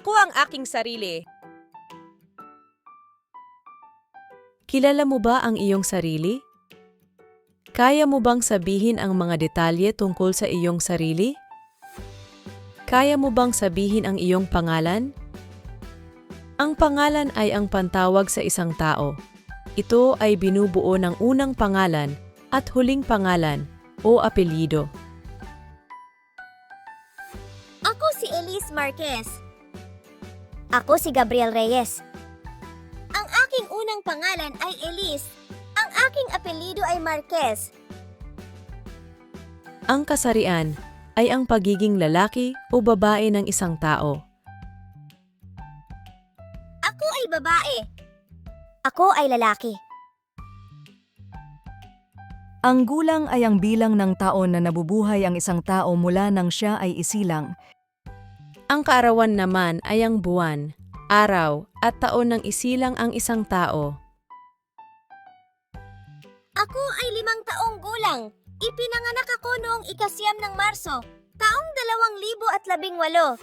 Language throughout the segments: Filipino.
Ako ang aking sarili. Kilala mo ba ang iyong sarili? Kaya mo bang sabihin ang mga detalye tungkol sa iyong sarili? Kaya mo bang sabihin ang iyong pangalan? Ang pangalan ay ang pantawag sa isang tao. Ito ay binubuo ng unang pangalan at huling pangalan o apelyido. Ako si Elise Marquez. Ako si Gabriel Reyes. Ang aking unang pangalan ay Elise. Ang aking apelyido ay Marquez. Ang kasarian ay ang pagiging lalaki o babae ng isang tao. Ako ay babae. Ako ay lalaki. Ang gulang ay ang bilang ng taon na nabubuhay ang isang tao mula nang siya ay isilang. Ang kaarawan naman ay ang buwan, araw at taon ng isilang ang isang tao. Ako ay limang taong gulang. Ipinanganak ako noong ikasyam ng Marso, taong dalawang libo at labing walo.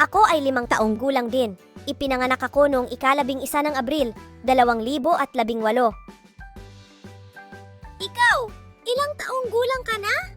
Ako ay limang taong gulang din. Ipinanganak ako noong ikalabing isa ng Abril, dalawang libo at labing walo. Ikaw, ilang taong gulang ka na?